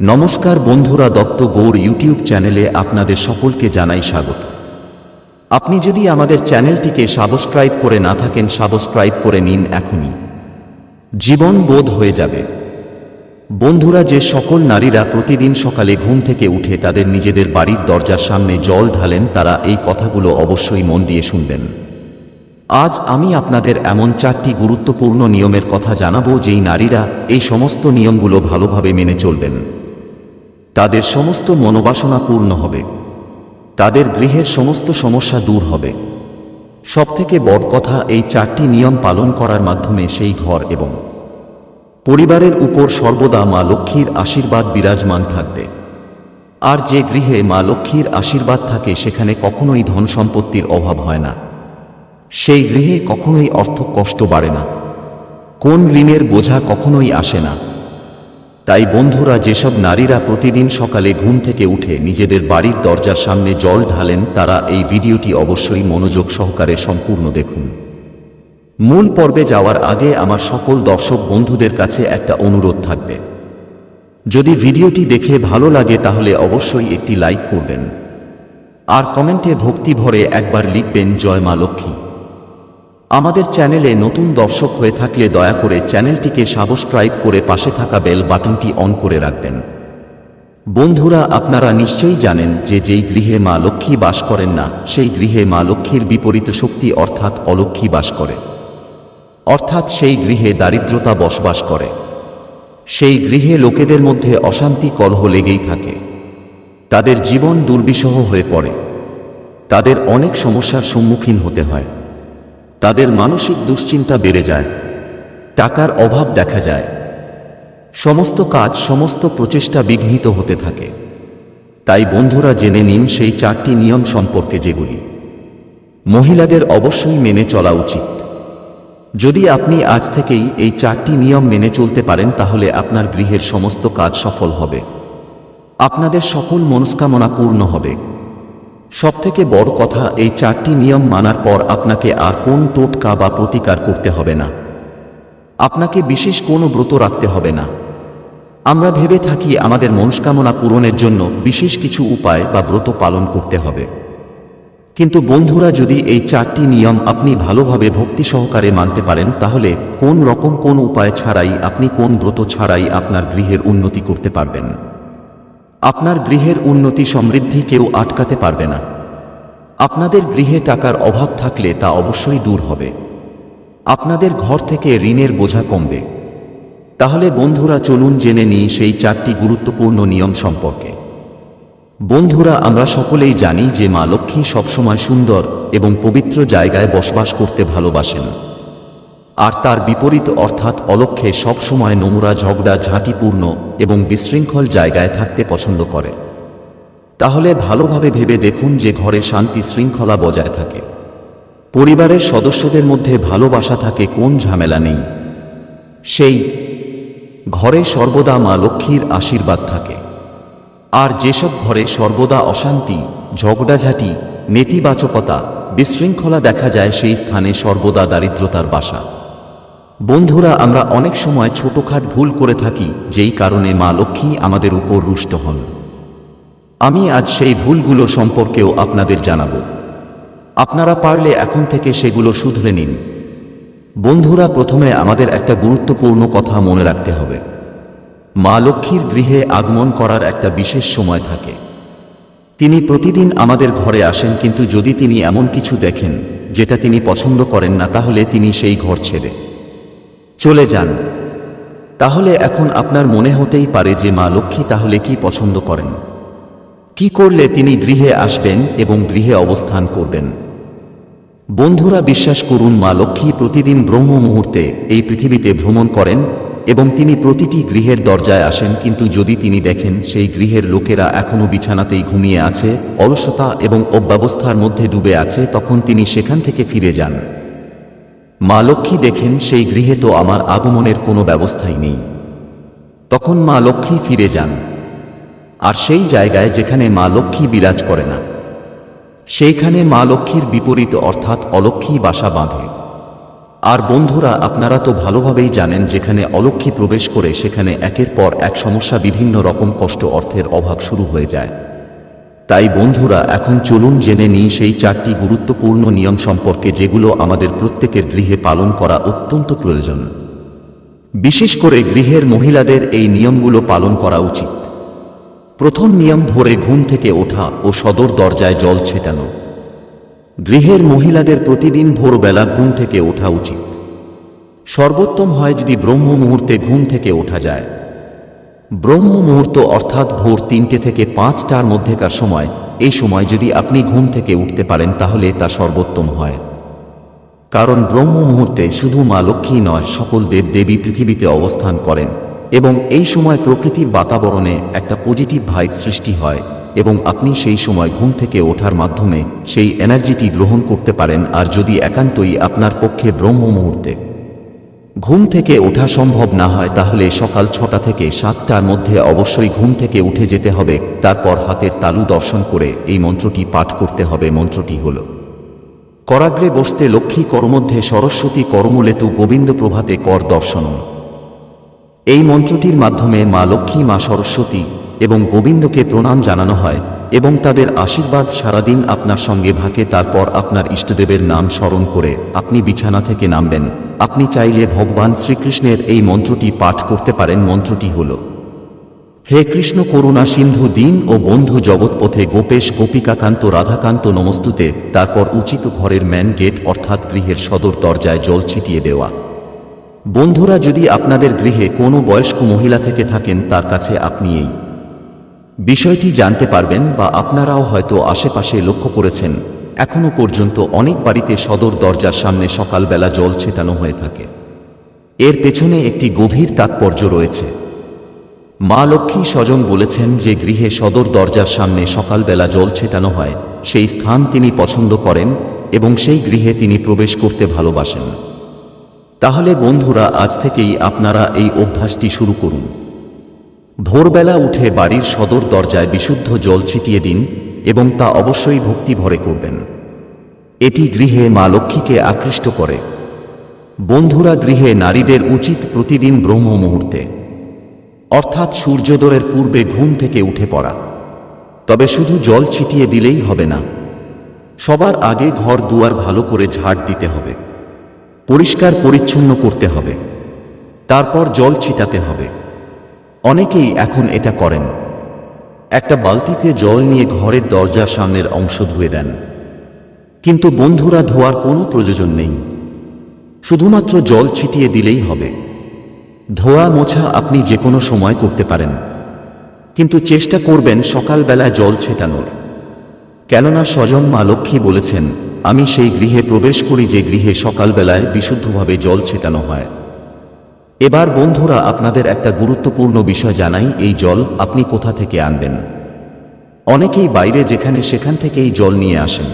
নমস্কার বন্ধুরা দত্ত গৌর ইউটিউব চ্যানেলে আপনাদের সকলকে জানাই স্বাগত। আপনি যদি আমাদের চ্যানেলটিকে সাবস্ক্রাইব করে না থাকেন, সাবস্ক্রাইব করে নিন এখনই। জীবন বোধ হয়ে যাবে। বন্ধুরা, যে সকল নারীরা প্রতিদিন সকালে ঘুম থেকে উঠে তাদের নিজেদের বাড়ির দরজার সামনে জল ঢালেন, তারা এই কথাগুলো অবশ্যই মন দিয়ে শুনবেন। আজ আমি আপনাদের এমন চারটি গুরুত্বপূর্ণ নিয়মের কথা জানাব, যেই নারীরা এই সমস্ত নিয়মগুলো ভালোভাবে মেনে চলবেন। তাদের সমস্ত মনোবাসনা পূর্ণ হবে। তাদের গৃহের সমস্ত সমস্যা দূর হবে। সবথেকে বড় কথা, এই চারটি নিয়ম পালন করার মাধ্যমে সেই ঘর এবং পরিবারের উপর সর্বদা মা লক্ষ্মীর আশীর্বাদ বিরাজমান থাকবে। আর যে গৃহে মা লক্ষ্মীর আশীর্বাদ থাকে, সেখানে কখনোই ধন সম্পত্তির অভাব হয় না। সেই গৃহে কখনোই অর্থ কষ্ট বাড়ে না। কোন ঋণের বোঝা কখনোই আসে না। তাই বন্ধুরা যেসব নারীরা প্রতিদিন সকালে ঘুম থেকে উঠে নিজেদের বাড়ির দরজার সামনে জল ঢালেন, তারা এই ভিডিওটি অবশ্যই মনোযোগ সহকারে সম্পূর্ণ দেখুন। মূল পর্বে যাওয়ার আগে আমার সকল দর্শক বন্ধুদের কাছে একটা অনুরোধ থাকবে। যদি ভিডিওটি দেখে ভালো লাগে, তাহলে অবশ্যই একটি লাইক করবেন। আর কমেন্টে ভক্তি ভরে একবার লিখবেন, জয় মা লক্ষ্মী। আমাদের চ্যানেলে নতুন দর্শক হয়ে থাকলে দয়া করে চ্যানেলটিকে সাবস্ক্রাইব করে পাশে থাকা বেল বাটনটি অন করে রাখবেন। বন্ধুরা, আপনারা নিশ্চয়ই জানেন যে যেই গৃহে মা লক্ষ্মী বাস করেন না, সেই গৃহে মা লক্ষ্মীর বিপরীত শক্তি অর্থাৎ অলক্ষ্মী বাস করে। অর্থাৎ সেই গৃহে দারিদ্রতা বসবাস করে। সেই গৃহে লোকেদের মধ্যে অশান্তি, কলহ লেগেই থাকে। তাদের জীবন দুর্বিষহ হয়ে পড়ে। তাদের অনেক সমস্যার সম্মুখীন হতে হয়। তাদের মানসিক দুশ্চিন্তা বেড়ে যায়, টাকার অভাব দেখা যায়। সমস্ত কাজ, সমস্ত প্রচেষ্টা বিঘ্নিত হতে থাকে। তাই বন্ধুরা জেনে নিন সেই চারটি নিয়ম সম্পর্কে যেগুলি। মহিলাদের অবশ্যই মেনে চলা উচিত। যদি আপনি আজ থেকেই এই চারটি নিয়ম মেনে চলতে পারেন, তাহলে আপনার গৃহের সমস্ত কাজ সফল হবে। আপনাদের সকল মনস্কামনা পূর্ণ হবে। সবথেকে বড় কথা, এই চারটি নিয়ম মানার পর আপনাকে আর কোন টোটকা বা প্রতিকার করতে হবে না। আপনাকে বিশেষ কোনো ব্রত রাখতে হবে না। আমরা ভেবে থাকি আমাদের মনস্কামনা পূরণের জন্য বিশেষ কিছু উপায় বা ব্রত পালন করতে হবে। কিন্তু বন্ধুরা, যদি এই চারটি নিয়ম আপনি ভালোভাবে ভক্তি সহকারে মানতে পারেন, তাহলে কোন রকম কোন উপায় ছাড়াই আপনি কোন ব্রত ছাড়াই আপনার গৃহের উন্নতি করতে পারবেন। আপনার গৃহের উন্নতি সমৃদ্ধি কেউ আটকাতে পারবে না। আপনাদের গৃহে টাকার অভাব থাকলে তা অবশ্যই দূর হবে। আপনাদের ঘর থেকে ঋণের বোঝা কমবে। তাহলে বন্ধুরা চলুন জেনে নিই সেই চারটি গুরুত্বপূর্ণ নিয়ম সম্পর্কে। বন্ধুরা, আমরা সকলেই জানি যে মা লক্ষ্মী সবসময় সুন্দর এবং পবিত্র জায়গায় বসবাস করতে ভালোবাসেন। আর তার বিপরীত অর্থাৎ অলক্ষ্যে সবসময় নোংরা ঝগড়া ঝাঁটিপূর্ণ এবং বিশৃঙ্খল জায়গায় থাকতে পছন্দ করে। তাহলে ভালোভাবে ভেবে দেখুন যে ঘরে শান্তি শৃঙ্খলা বজায় থাকে। পরিবারের সদস্যদের মধ্যে ভালোবাসা থাকে কোন ঝামেলা নেই। সেই ঘরে সর্বদা মা লক্ষ্মীর আশীর্বাদ থাকে। আর যেসব ঘরে সর্বদা অশান্তি, ঝগড়াঝাঁটি, নেতিবাচকতা, বিশৃঙ্খলা দেখা যায় সেই স্থানে সর্বদা দারিদ্রতার বাসা। বন্ধুরা, আমরা অনেক সময় ছোটখাট ভুল করে থাকি, যেই কারণে মা লক্ষ্মী আমাদের উপর রুষ্ট হন। আমি আজ সেই ভুলগুলো সম্পর্কেও আপনাদের জানাব। আপনারা পারলে এখন থেকে সেগুলো শুধরে নিন। বন্ধুরা, প্রথমে আমাদের একটা গুরুত্বপূর্ণ কথা মনে রাখতে হবে। মা লক্ষ্মীর গৃহে আগমন করার একটা বিশেষ সময় থাকে। তিনি প্রতিদিন আমাদের ঘরে আসেন, কিন্তু যদি তিনি এমন কিছু দেখেন, যেটা তিনি পছন্দ করেন না, তাহলে তিনি সেই ঘর ছেড়ে চলে যান। তাহলে এখন আপনার মনে হতেই পারে যে মা লক্ষ্মী তাহলে কি পছন্দ করেন? কি করলে তিনি গৃহে আসবেন এবং গৃহে অবস্থান করবেন? বন্ধুরা, বিশ্বাস করুন, মা লক্ষ্মী প্রতিদিন ব্রহ্ম মুহূর্তে এই পৃথিবীতে ভ্রমণ করেন এবং তিনি প্রতিটি গৃহের দরজায় আসেন, কিন্তু যদি তিনি দেখেন সেই গৃহের লোকেরা এখনও বিছানাতেই ঘুমিয়ে আছে, অলসতা এবং অব্যবস্থার মধ্যে ডুবে আছে, তখন তিনি সেখান থেকে ফিরে যান। মা লক্ষ্মী দেখেন সেই গৃহে তো আমার আগমনের কোনো ব্যবস্থাই নেই। তখন মা লক্ষ্মী ফিরে যান। আর সেই জায়গায় যেখানে মা লক্ষ্মী বিরাজ করে না, সেইখানে মা লক্ষ্মীর বিপরীত অর্থাৎ অলক্ষ্মী বাসা বাঁধে। আর বন্ধুরা, আপনারা তো ভালোভাবেই জানেন যেখানে অলক্ষ্মী প্রবেশ করে সেখানে একের পর এক সমস্যা বিভিন্ন রকম কষ্ট অর্থের অভাব শুরু হয়ে যায়। তাই বন্ধুরা, এখন চলুন জেনে নিই সেই চারটি গুরুত্বপূর্ণ নিয়ম সম্পর্কে যেগুলো আমাদের প্রত্যেকের গৃহে পালন করা অত্যন্ত প্রয়োজন। বিশেষ করে গৃহের মহিলাদের এই নিয়মগুলো পালন করা উচিত। প্রথম নিয়ম, ভোরে ঘুম থেকে ওঠা ও সদর দরজায় জল ছেটানো। গৃহের মহিলাদের প্রতিদিন ভোরবেলা ঘুম থেকে ওঠা উচিত। সর্বোত্তম হয় যদি ব্রহ্ম মুহূর্তে ঘুম থেকে ওঠা যায়। ব্রহ্ম মুহূর্ত অর্থাৎ ভোর তিনটে থেকে পাঁচটার মধ্যেকার সময়। এই সময় যদি আপনি ঘুম থেকে উঠতে পারেন, তাহলে তা সর্বোত্তম হয়। কারণ ব্রহ্ম মুহূর্তে শুধু মা লক্ষ্মী নয়, সকল দেব দেবী পৃথিবীতে অবস্থান করেন। এবং এই সময় প্রকৃতির বাতাবরণে একটা পজিটিভ ভাইব সৃষ্টি হয়। এবং আপনি সেই সময় ঘুম থেকে ওঠার মাধ্যমে সেই এনার্জিটি গ্রহণ করতে পারেন। আর যদি একান্তই আপনার পক্ষে ব্রহ্ম মুহূর্তে ঘুম থেকে ওঠা সম্ভব না হয়, তাহলে সকাল ছটা থেকে সাতটার মধ্যে অবশ্যই ঘুম থেকে উঠে যেতে হবে। তারপর হাতের তালু দর্শন করে এই মন্ত্রটি পাঠ করতে হবে। মন্ত্রটি হল, করাগ্রে বসতে লক্ষ্মী করমধ্যে সরস্বতী করমলেতু গোবিন্দ প্রভাতে কর দর্শন এই মন্ত্রটির মাধ্যমে মা লক্ষ্মী, মা সরস্বতী এবং গোবিন্দকে প্রণাম জানানো হয়। এবং তাদের আশীর্বাদ সারাদিন আপনার সঙ্গে থাকে, তারপর আপনার ইষ্টদেবের নাম স্মরণ করে আপনি বিছানা থেকে নামবেন। আপনি চাইলে ভগবান শ্রীকৃষ্ণের এই মন্ত্রটি পাঠ করতে পারেন। মন্ত্রটি হল, হে কৃষ্ণ করুণা সিন্ধু দিন ও বন্ধু জগৎপথে গোপেশ, গোপিকাকান্ত, রাধাকান্ত নমস্তুতে, তারপর উচিত ঘরের ম্যান গেট অর্থাৎ গৃহের সদর দরজায় জল ছিটিয়ে দেওয়া। বন্ধুরা, যদি আপনাদের গৃহে কোনো বয়স্ক মহিলা থেকে থাকেন, তার কাছে আপনি এই বিষয়টি জানতে পারবেন বা আপনারাও হয়তো আশেপাশে লক্ষ্য করেছেন, এখনও পর্যন্ত অনেক বাড়িতে সদর দরজার সামনে সকালবেলা জল ছেটানো হয়ে থাকে। এর পেছনে একটি গভীর তাৎপর্য রয়েছে। মা লক্ষ্মী স্বজন বলেছেন যে গৃহে সদর দরজার সামনে সকালবেলা জল ছেটানো হয়, সেই স্থান তিনি পছন্দ করেন এবং সেই গৃহে তিনি প্রবেশ করতে ভালোবাসেন। তাহলে বন্ধুরা, আজ থেকেই আপনারা এই অভ্যাসটি শুরু করুন। ভোরবেলা উঠে বাড়ির সদর দরজায় বিশুদ্ধ জল ছিটিয়ে দিন এবং তা অবশ্যই ভক্তি ভরে করবেন। এটি গৃহে মা লক্ষ্মীকে আকৃষ্ট করে। বন্ধুরা গৃহে নারীদের উচিত প্রতিদিন ব্রহ্ম মুহূর্তে। অর্থাৎ সূর্যোদয়ের পূর্বে ঘুম থেকে উঠে পড়া। তবে শুধু জল ছিটিয়ে দিলেই হবে না। সবার আগে ঘর দুয়ার ভালো করে ঝাড় দিতে হবে। পরিষ্কার পরিচ্ছন্ন করতে হবে। তারপর জল ছিটাতে হবে। অনেকেই এখন এটা করেন। একটা বালতিতে জল নিয়ে ঘরের দরজার সামনের অংশ ধুয়ে দেন। কিন্তু বন্ধুরা ধোয়ার কোনো প্রয়োজন নেই। শুধুমাত্র জল ছিটিয়ে দিলেই হবে। ধোয়া মোছা আপনি যে কোনো সময় করতে পারেন। কিন্তু চেষ্টা করবেন সকালবেলা জল ছেটানোর। কেননা স্বজন মা লক্ষ্মী বলেছেন, আমি সেই গৃহে প্রবেশ করি যে গৃহে সকালবেলায় বিশুদ্ধভাবে জল ছেটানো হয়। এবার বন্ধুরা আপনাদের একটা গুরুত্বপূর্ণ বিষয় জানাই, এই জল আপনি কোথা থেকে আনবেন? অনেকেই বাইরে যেখানে সেখান থেকেই জল নিয়ে আসেন।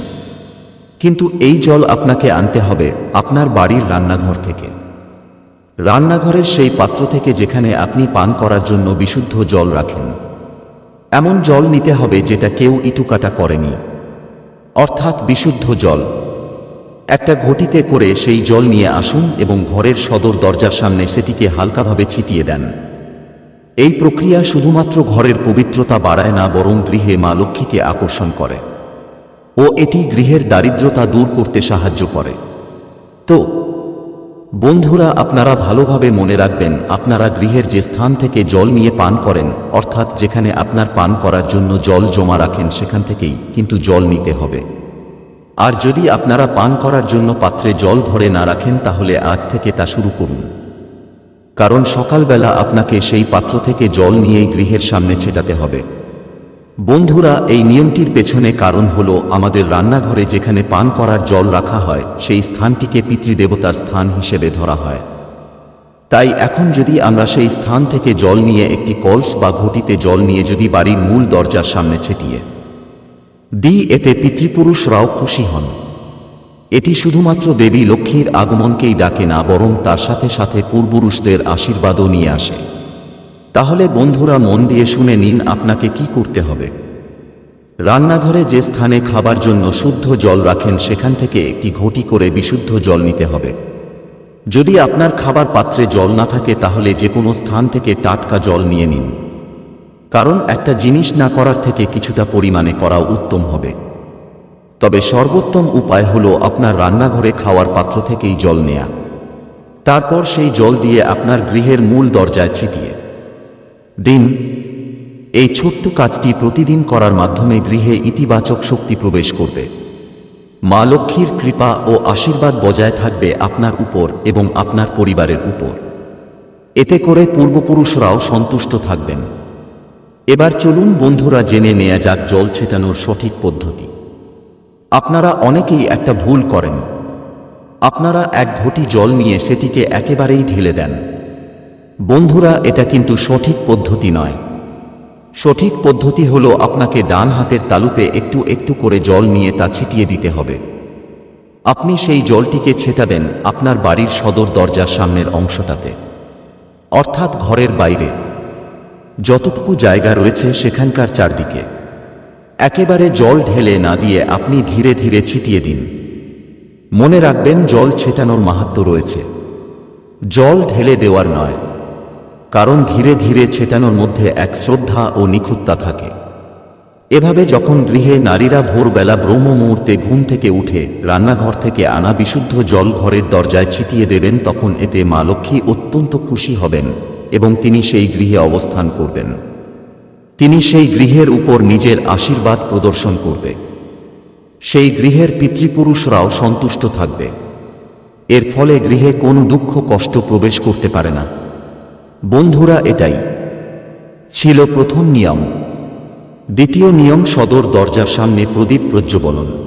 কিন্তু এই জল আপনাকে আনতে হবে আপনার বাড়ির রান্নাঘর থেকে। রান্নাঘরের সেই পাত্র থেকে যেখানে আপনি পান করার জন্য বিশুদ্ধ জল রাখেন। এমন জল নিতে হবে যেটা কেউ ইটুকাটা করেনি। অর্থাৎ বিশুদ্ধ জল। একটা ঘটিতে করে সেই জল নিয়ে আসুন এবং ঘরের সদর দরজার সামনে সেটিকে হালকাভাবে ছিটিয়ে দেন। এই প্রক্রিয়া শুধুমাত্র ঘরের পবিত্রতা বাড়ায় না, বরং গৃহে মা লক্ষ্মীকে আকর্ষণ করে। ও এটি গৃহের দারিদ্রতা দূর করতে সাহায্য করে। তো, বন্ধুরা, আপনারা ভালোভাবে মনে রাখবেন, আপনারা গৃহের যে স্থান থেকে জল নিয়ে পান করেন, অর্থাৎ যেখানে আপনার পান করার জন্য জল জমা রাখেন সেখান থেকেই কিন্তু জল নিতে হবে। আর যদি আপনারা পান করার জন্য পাত্রে জল ভরে না রাখেন, তাহলে আজ থেকে তা শুরু করুন। কারণ সকালবেলা আপনাকে সেই পাত্র থেকে জল নিয়েই গৃহের সামনে ছেটাতে হবে। বন্ধুরা, এই নিয়মটির পেছনে কারণ হল আমাদের রান্নাঘরে যেখানে পান করার জল রাখা হয়, সেই স্থানটিকে পিতৃদেবতার স্থান হিসেবে ধরা হয়। তাই এখন যদি আমরা সেই স্থান থেকে জল নিয়ে একটি কলস বা ঘটিতে জল নিয়ে যদি বাড়ির মূল দরজার সামনে ছিটিয়ে দি এতে পিতৃপুরুষরাও খুশি হন। এটি শুধুমাত্র দেবী লক্ষ্মীর আগমনকেই ডাকে না, বরং তার সাথে সাথে পূর্বপুরুষদের আশীর্বাদও নিয়ে আসে। তাহলে বন্ধুরা মন দিয়ে শুনে নিন আপনাকে কি করতে হবে। রান্নাঘরে যে স্থানে খাবার জন্য শুদ্ধ জল রাখেন, সেখান থেকে একটি ঘটি করে বিশুদ্ধ জল নিতে হবে। যদি আপনার খাবার পাত্রে জল না থাকে, তাহলে যে কোনো স্থান থেকে টাটকা জল নিয়ে নিন। কারণ একটা জিনিস না করার থেকে কিছুটা পরিমাণে করা উত্তম হবে। তবে সর্বোত্তম উপায় হলো আপনার রান্নাঘরে খাওয়ার পাত্র থেকেই জল নেয়া। তারপর সেই জল দিয়ে আপনার গৃহের মূল দরজায় ছিটিয়ে। দিন, এই ছোট্ট কাজটি প্রতিদিন করার মাধ্যমে গৃহে ইতিবাচক শক্তি প্রবেশ করবে। মা লক্ষ্মীর কৃপা ও আশীর্বাদ বজায় থাকবে আপনার উপর এবং আপনার পরিবারের উপর। এতে করে পূর্বপুরুষরাও সন্তুষ্ট থাকবেন। এবার চলুন বন্ধুরা জেনে নেয়া যাক জল ছেটানোর সঠিক পদ্ধতি। আপনারা অনেকেই একটা ভুল করেন। আপনারা এক ঘটি জল নিয়ে সেটিকে একেবারেই ঢেলে দেন। বন্ধুরা, এটা কিন্তু সঠিক পদ্ধতি নয়। সঠিক পদ্ধতি হলো আপনাকে ডান হাতের তালুতে একটু একটু করে জল নিয়ে তা ছিটিয়ে দিতে হবে। আপনি সেই জলটিকে ছেটাবেন আপনার বাড়ির সদর দরজার সামনের অংশটাতে। অর্থাৎ ঘরের বাইরে। যতটুকু জায়গা রয়েছে সেখানকার চারদিকে। একেবারে জল ঢেলে না দিয়ে আপনি ধীরে ধীরে ছিটিয়ে দিন। মনে রাখবেন জল ছেটানোর মাহাত্ম রয়েছে। জল ঢেলে দেওয়ার নয়, কারণ ধীরে ধীরে ছেটানোর মধ্যে এক শ্রদ্ধা ও নিখুঁততা থাকে। এভাবে যখন গৃহে নারীরা ভোরবেলা ব্রহ্ম মুহূর্তে ঘুম থেকে উঠে রান্নাঘর থেকে আনা বিশুদ্ধ জল ঘরের দরজায় ছিটিয়ে দেবেন, তখন এতে মা লক্ষ্মী অত্যন্ত খুশি হবেন। এবং তিনি সেই গৃহে অবস্থান করবেন। তিনি সেই গৃহের উপর নিজের আশীর্বাদ প্রদর্শন করবে। সেই গৃহের পিতৃপুরুষরাও সন্তুষ্ট থাকবে। এর ফলে গৃহে কোনো দুঃখ কষ্ট প্রবেশ করতে পারে না। বন্ধুরা, এটাই ছিল প্রথম নিয়ম। দ্বিতীয় নিয়ম সদর দরজার সামনে প্রদীপ প্রজ্বলন।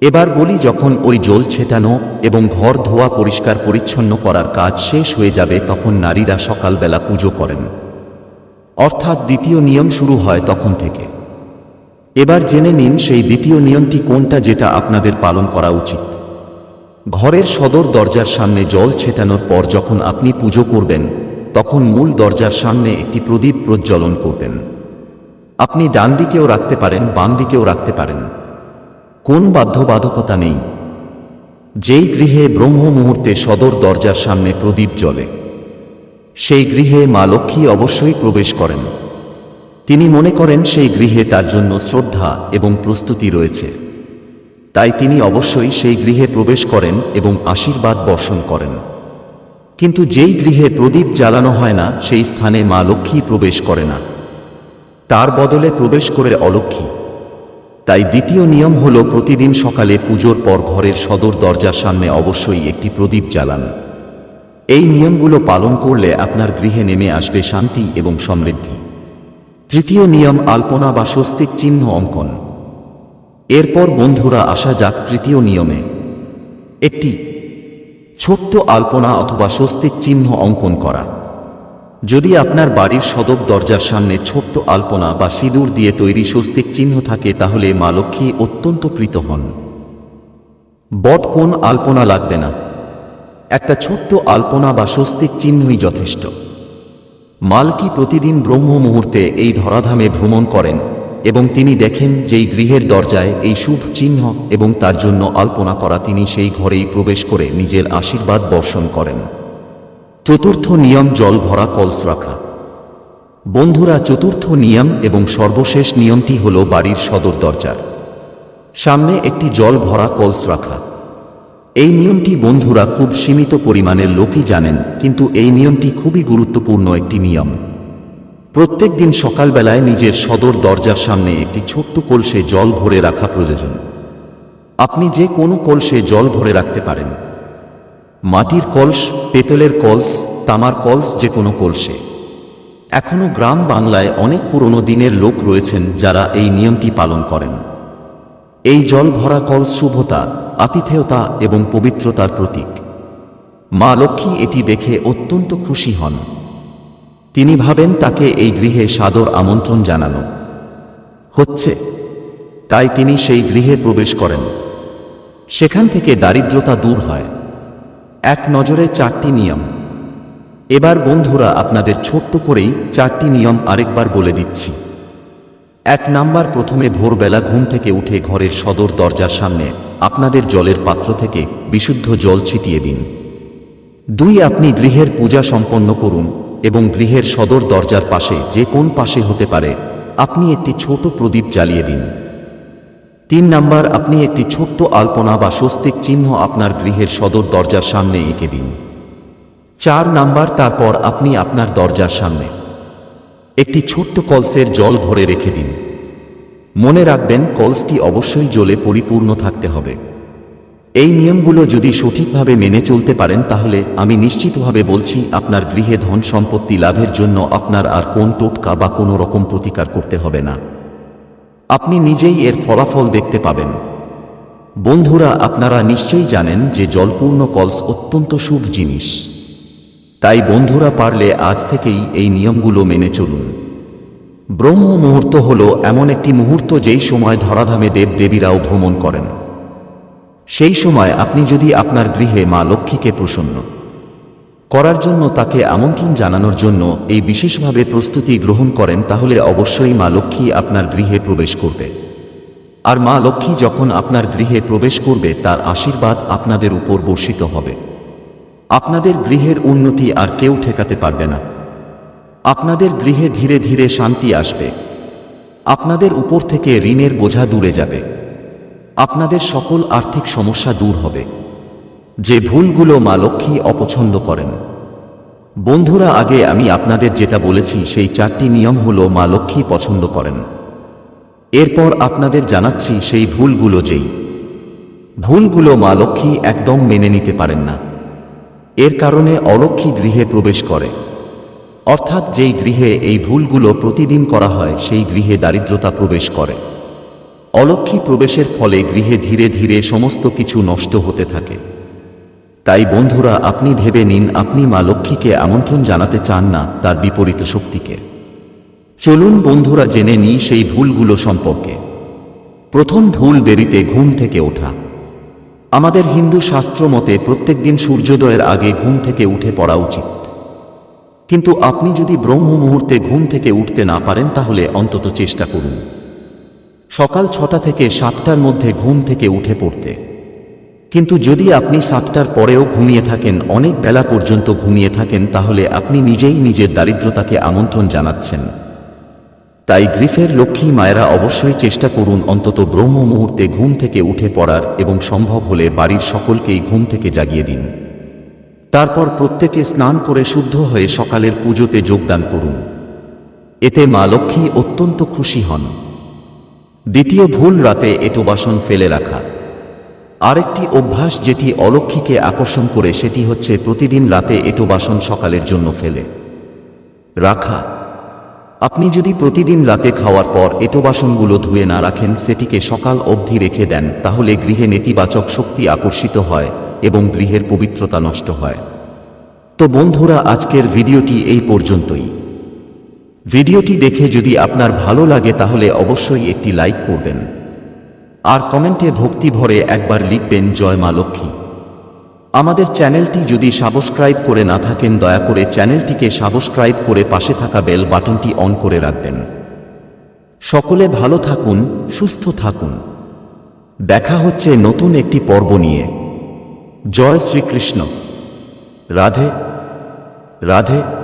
এবার বলি যখন ওই জল ছেটানো এবং ঘর ধোয়া পরিষ্কার পরিচ্ছন্ন করার কাজ শেষ হয়ে যাবে তখন নারীরা সকালবেলা পুজো করেন। অর্থাৎ দ্বিতীয় নিয়ম শুরু হয় তখন থেকে। এবার জেনে নিন সেই দ্বিতীয় নিয়মটি কোনটা যেটা আপনাদের পালন করা উচিত। ঘরের সদর দরজার সামনে জল ছেটানোর পর যখন আপনি পুজো করবেন, তখন মূল দরজার সামনে একটি প্রদীপ প্রজ্বলন করবেন। আপনি ডান দিকেও রাখতে পারেন, বাম দিকেও রাখতে পারেন। কোন বাধ্যবাধকতা নেই। যেই গৃহে ব্রহ্ম মুহূর্তে সদর দরজার সামনে প্রদীপ জ্বলে, সেই গৃহে মা লক্ষ্মী অবশ্যই প্রবেশ করেন। তিনি মনে করেন সেই গৃহে তার জন্য শ্রদ্ধা এবং প্রস্তুতি রয়েছে। তাই তিনি অবশ্যই সেই গৃহে প্রবেশ করেন এবং আশীর্বাদ বর্ষণ করেন। কিন্তু যেই গৃহে প্রদীপ জ্বালানো হয় না, সেই স্থানে মা লক্ষ্মী প্রবেশ করে না। তার বদলে প্রবেশ করে অলক্ষ্মী। তাই দ্বিতীয় নিয়ম হল প্রতিদিন সকালে পুজোর পর ঘরের সদর দরজার সামনে অবশ্যই একটি প্রদীপ জ্বালান। এই নিয়মগুলো পালন করলে আপনার গৃহে নেমে আসবে শান্তি এবং সমৃদ্ধি। তৃতীয় নিয়ম আলপনা বা স্বস্তিক চিহ্ন অঙ্কন। এরপর বন্ধুরা আসা যাক তৃতীয় নিয়মে। একটি, ছোট্ট আলপনা অথবা স্বস্তিক চিহ্ন অঙ্কন করা। যদি আপনার বাড়ির সদব দরজার সামনে ছোট্ট আলপনা বা সিঁদুর দিয়ে তৈরি স্বস্তিক চিহ্ন থাকে, তাহলে মা লক্ষ্মী অত্যন্ত প্রীত হন। বট কোন আলপনা লাগবে না। একটা ছোট্ট আলপনা বা স্বস্তিক চিহ্নই যথেষ্ট। মালকী প্রতিদিন ব্রহ্ম মুহূর্তে এই ধরাধামে ভ্রমণ করেন এবং তিনি দেখেন যেই গৃহের দরজায় এই শুভ চিহ্ন এবং তার জন্য আলপনা করা তিনি সেই ঘরেই প্রবেশ করে নিজের আশীর্বাদ বর্ষণ করেন। চতুর্থ নিয়ম জল ভরা কলস রাখা। বন্ধুরা, চতুর্থ নিয়ম এবং সর্বশেষ নিয়মটি হল বাড়ির সদর দরজার। সামনে একটি জল ভরা কলস রাখা। এই নিয়মটি বন্ধুরা খুব সীমিত পরিমাণের লোকই জানেন, কিন্তু এই নিয়মটি খুবই গুরুত্বপূর্ণ একটি নিয়ম। প্রত্যেক দিন সকালবেলায় নিজের সদর দরজার সামনে একটি ছোট্ট কলসে জল ভরে রাখা প্রয়োজন। আপনি যে কোনো কলসে জল ভরে রাখতে পারেন। মাটির কলস, পেতলের কলস, তামার কলস যে কোনো কলসে। এখনও গ্রাম বাংলায় অনেক পুরনো দিনের লোক রয়েছেন যারা এই নিয়মটি পালন করেন। এই জল ভরা কলস শুভতা, আতিথেয়তা এবং পবিত্রতার প্রতীক। মা লক্ষ্মী এটি দেখে অত্যন্ত খুশি হন। তিনি ভাবেন তাকে এই গৃহে সাদর আমন্ত্রণ জানানো হচ্ছে। তাই তিনি সেই গৃহে প্রবেশ করেন। সেখান থেকে দারিদ্রতা দূর হয়। এক নজরে চারটি নিয়ম। এবার বন্ধুরা আপনাদের ছোট্ট করেই চারটি নিয়ম আরেকবার বলে দিচ্ছি। এক নাম্বার, প্রথমে ভোরবেলা ঘুম থেকে উঠে ঘরের সদর দরজার সামনে আপনাদের জলের পাত্র থেকে বিশুদ্ধ জল ছিটিয়ে দিন। দুই, আপনি গৃহের পূজা সম্পন্ন করুন এবং গৃহের সদর দরজার পাশে যে কোন পাশে হতে পারে, আপনি একটি ছোট প্রদীপ জ্বালিয়ে দিন। তিন নাম্বার, আপনি একটি ছোট্ট আলপনা বা স্বস্তিক চিহ্ন আপনার গৃহের সদর দরজার সামনে এঁকে দিন। চার নাম্বার, তারপর আপনি আপনার দরজার সামনে একটি ছোট্ট কলসের জল ভরে রেখে দিন। মনে রাখবেন, কলসটি অবশ্যই জলে পরিপূর্ণ থাকতে হবে। এই নিয়মগুলো যদি সঠিকভাবে মেনে চলতে পারেন, তাহলে আমি নিশ্চিতভাবে বলছি, আপনার গৃহে ধন সম্পত্তি লাভের জন্য আপনার আর কোন টোটকা বা কোনো রকম প্রতিকার করতে হবে না। আপনি নিজেই এর ফলাফল দেখতে পাবেন। বন্ধুরা, আপনারা নিশ্চয়ই জানেন যে জলপূর্ণ কলস অত্যন্ত শুভ জিনিস। তাই বন্ধুরা, পারলে আজ থেকেই এই নিয়মগুলো মেনে চলুন। ব্রহ্ম মুহূর্ত হল এমন একটি মুহূর্ত যেই সময় ধরাধামে দেব দেবীরাও ভ্রমণ করেন। সেই সময় আপনি যদি আপনার গৃহে মা লক্ষ্মীকে প্রসন্ন করার জন্য তাকে আমন্ত্রণ জানানোর জন্য এই বিশেষভাবে প্রস্তুতি গ্রহণ করেন তাহলে অবশ্যই মা লক্ষ্মী আপনার গৃহে প্রবেশ করবে। আর মা লক্ষ্মী যখন আপনার গৃহে প্রবেশ করবে, তার আশীর্বাদ আপনাদের উপর বর্ষিত হবে। আপনাদের গৃহের উন্নতি আর কেউ ঠেকাতে পারবে না। আপনাদের গৃহে ধীরে ধীরে শান্তি আসবে। আপনাদের উপর থেকে ঋণের বোঝা দূরে যাবে। আপনাদের সকল আর্থিক সমস্যা দূর হবে। যে ভুলগুলো মা লক্ষ্মী অপছন্দ করেন। বন্ধুরা, আগে আমি আপনাদের যেটা বলেছি, সেই চারটি নিয়ম হল মা লক্ষ্মী পছন্দ করেন। এরপর আপনাদের জানাচ্ছি সেই ভুলগুলো যেই। ভুলগুলো মা লক্ষ্মী একদম মেনে নিতে পারেন না। এর কারণে অলক্ষ্মী গৃহে প্রবেশ করে। অর্থাৎ যেই গৃহে এই ভুলগুলো প্রতিদিন করা হয়, সেই গৃহে দারিদ্রতা প্রবেশ করে। অলক্ষ্মী প্রবেশের ফলে গৃহে ধীরে ধীরে সমস্ত কিছু নষ্ট হতে থাকে। তাই বন্ধুরা, আপনি ভেবে নিন, আপনি মা লক্ষ্মীকে আমন্ত্রণ জানাতে চান না, তার বিপরীত শক্তিকে। চলুন বন্ধুরা, জেনে নিই সেই ভুলগুলো সম্পর্কে। প্রথম ভুল দেরিতে ঘুম থেকে ওঠা। আমাদের হিন্দু শাস্ত্র মতে প্রত্যেকদিন সূর্যোদয়ের আগে ঘুম থেকে উঠে পড়া উচিত। কিন্তু আপনি যদি ব্রহ্ম মুহূর্তে ঘুম থেকে উঠতে না পারেন, তাহলে অন্তত চেষ্টা করুন। সকাল ছটা থেকে সাতটার মধ্যে ঘুম থেকে উঠে পড়তে। কিন্তু যদি আপনি সাতটার পরেও ঘুমিয়ে থাকেন, অনেক বেলা পর্যন্ত ঘুমিয়ে থাকেন, তাহলে আপনি নিজেই নিজের দারিদ্রতাকে আমন্ত্রণ জানাচ্ছেন। তাই গ্রিফের লক্ষ্মী মায়েরা অবশ্যই চেষ্টা করুন অন্তত ব্রহ্ম মুহূর্তে ঘুম থেকে উঠে পড়ার এবং সম্ভব হলে বাড়ির সকলকেই ঘুম থেকে জাগিয়ে দিন। তারপর প্রত্যেকে স্নান করে শুদ্ধ হয়ে সকালের পুজোতে যোগদান করুন। এতে মা লক্ষ্মী অত্যন্ত খুশি হন। দ্বিতীয় ভুল রাতে এটো বাসন ফেলে রাখা। আরেকটি অভ্যাস যেটি অলক্ষীকে আকর্ষণ করে, সেটি হচ্ছে প্রতিদিন রাতে এটো বাসন সকালের জন্য ফেলে। রাখা। আপনি যদি প্রতিদিন রাতে খাওয়ার পর এটো বাসনগুলো ধুয়ে না রাখেন, সেটিকে সকাল অবধি রেখে দেন, তাহলে গৃহে নেতিবাচক শক্তি আকর্ষিত হয় এবং গৃহের পবিত্রতা নষ্ট হয়। তো বন্ধুরা, আজকের ভিডিওটি এই পর্যন্তই। ভিডিওটি দেখে যদি আপনার ভালো লাগে, তাহলে অবশ্যই একটি লাইক করবেন। আর কমেন্টে ভক্তি ভরে একবার লিখবেন, জয় মা লক্ষ্মী। আমাদের চ্যানেলটি যদি সাবস্ক্রাইব করে না থাকেন, দয়া করে চ্যানেলটিকে সাবস্ক্রাইব করে পাশে থাকা বেল বাটনটি অন করে রাখবেন। সকলে ভালো থাকুন, সুস্থ থাকুন। দেখা হচ্ছে নতুন একটি পর্ব নিয়ে। জয় শ্রীকৃষ্ণ। রাধে রাধে।